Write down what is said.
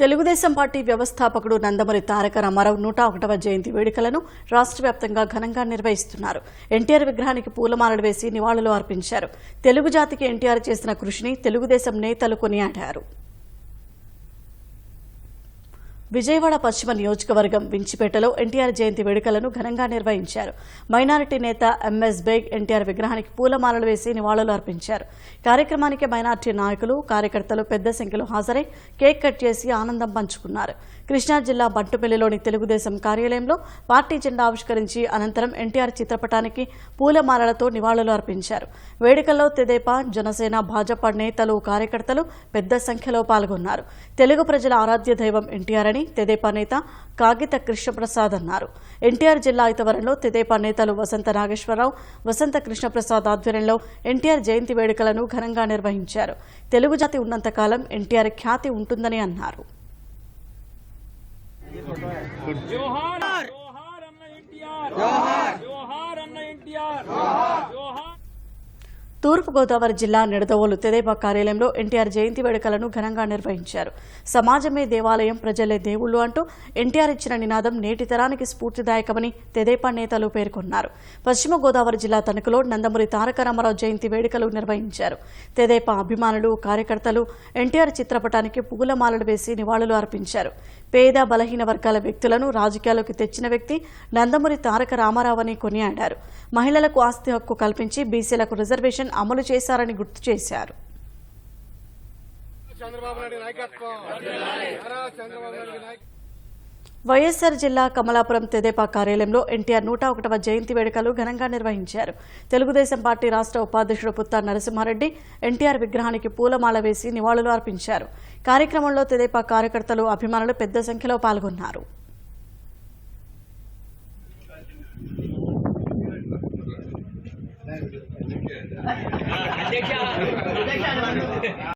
Telugu Desam party వ్యవస్థాపకుడు నందమూరి తారక రామారావు నూట ఒకటవ జయంతి వేడుకలను రాష్ట్ర వ్యాప్తంగా ఘనంగా నిర్వహిస్తున్నారు. ఎన్టీఆర్ విగ్రహానికి పూలమాలలు వేసి నివాళులు అర్పించారు. తెలుగు జాతికి ఎన్టీఆర్ చేసిన కృషిని తెలుగుదేశం నేతలు కొనియాడారు. విజయవాడ పశ్చిమ నియోజకవర్గం వించిపేటలో ఎన్టీఆర్ జయంతి వేడుకలను ఘనంగా నిర్వహించారు. మైనారిటీ నేత ఎంఎస్ బేగ్ ఎన్టీఆర్ విగ్రహానికి పూలమాలలు వేసి నివాళులు అర్పించారు. కార్యక్రమానికి మైనారిటీ నాయకులు కార్యకర్తలు పెద్ద సంఖ్యలో హాజరై కేక్ కట్ చేసి ఆనందం పంచుకున్నారు. కృష్ణా జిల్లా బంటుపల్లిలోని తెలుగుదేశం కార్యాలయంలో పార్టీ జెండా ఆవిష్కరించి అనంతరం ఎన్టీఆర్ చిత్రపటానికి పూలమాలలతో నివాళులు అర్పించారు. వేడుకల్లో తెదేపా జనసేన భాజపా నేతలు కార్యకర్తలు పెద్ద సంఖ్యలో పాల్గొన్నారు. తెలుగు ప్రజల ఆరాధ్య దైవం ఎన్టీఆర్ అని తెదేపా నేత కాగిత కృష్ణప్రసాద్ అన్నారు. ఎన్టీఆర్ జిల్లా ఐతవరంలో తెదేపా నేతలు వసంత నాగేశ్వరరావు వసంత కృష్ణప్రసాద్ ఆధ్వర్యంలో ఎన్టీఆర్ జయంతి వేడుకలను ఘనంగా నిర్వహించారు. తెలుగు జాతి ఉన్నంతకాలం ఎన్టీఆర్ ఖ్యాతి ఉంటుందని అన్నారు. తూర్పుగోదావరి జిల్లా నిడదవోలు తెదేపా కార్యాలయంలో ఎన్టీఆర్ జయంతి వేడుకలను ఘనంగా నిర్వహించారు. సమాజమే దేవాలయం ప్రజలే దేవుళ్ళు అంటూ ఎన్టీఆర్ ఇచ్చిన నినాదం నేటి తరానికి స్ఫూర్తిదాయకమని తెదేపా నేతలు పేర్కొన్నారు. పశ్చిమ గోదావరి జిల్లా తణుకులో నందమూరి తారక రామారావు జయంతి వేడుకలు నిర్వహించారు. తెదేపా అభిమానులు కార్యకర్తలు ఎన్టీఆర్ చిత్రపటానికి పూలమాలలు వేసి నివాళులు అర్పించారు. పేద బలహీన వర్గాల వ్యక్తులను రాజకీయాల్లోకి తెచ్చిన వ్యక్తి నందమూరి తారక రామారావు అని కొనియాడారు. మహిళలకు ఆస్తి హక్కు కల్పించి బీసీలకు రిజర్వేషన్ అమలు చేశారని గుర్తు చేశారు. వైఎస్సార్ జిల్లా కమలాపురం తెదేపా కార్యాలయంలో ఎన్టీఆర్ నూట ఒకటవ జయంతి వేడుకలు ఘనంగా నిర్వహించారు. తెలుగుదేశం పార్టీ రాష్ట్ర ఉపాధ్యక్షుడు పుత్త నరసింహారెడ్డి ఎన్టీఆర్ విగ్రహానికి పూలమాల వేసి నివాళులు అర్పించారు. కార్యక్రమంలో తెదేపా కార్యకర్తలు అభిమానులు పెద్ద సంఖ్యలో పాల్గొన్నారు. అధ్యక్ష అధ్యక్ష